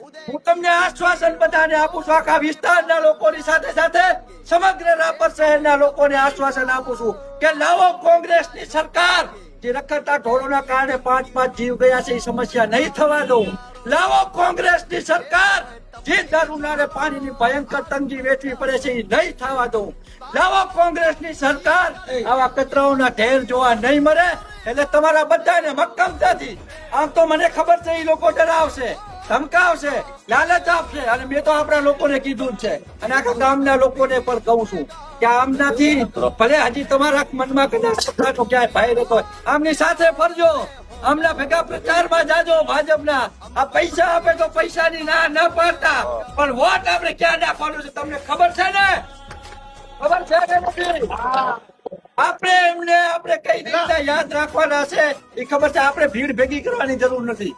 હું તમને આશ્વાસન બધાને આપું છું, આખા વિસ્તારના લોકોની સાથે સાથે સમગ્ર રાપર શહેરના લોકોને આશ્વાસન આપું છું કે લાવો કોંગ્રેસની સરકાર. જે રખડતા ઢોરોના કારણે પાંચ પાંચ જીવ ગયા છે, એ સમસ્યા નહીં થવા દઉં. લાવો કોંગ્રેસની સરકાર. જે અને પાણીની ભયંકર તંગી વેઠવી પડે છે, એ નહીં થવા દઉં. લાવો કોંગ્રેસની સરકાર. આવા કચરાઓના ઢેર જોવા નહીં મળે. એટલે તમારા બધાને મક્કમતાથી. આમ તો મને ખબર છે, એ લોકો ડરાવશે. ધમકાવશે લાલચ આપશે. અને મેં તો આપણા લોકોને કીધું છે. અને આખા ગામના લોકોને પણ કહું છું કે આમ નથી ભલે હજી તમારા મનમાં કદાચ સત્તાનો ક્યાંય ભાઈ રહેતો આમની સાથે ફરજો. આમના ભેગા પ્રચારમાં જાજો ભાજપના. આ પૈસા આપે તો પૈસાની ના ન પાડતા. પણ વોટ આપણે ક્યાં નાખવાનું છે, તમને ખબર છે ને? ખબર છે કે નથી? આપણે એમને આપણે કઈ રીતે યાદ રાખવાના છે, એ ખબર છે, આપણે ભીડ ભેગી કરવાની જરૂર નથી.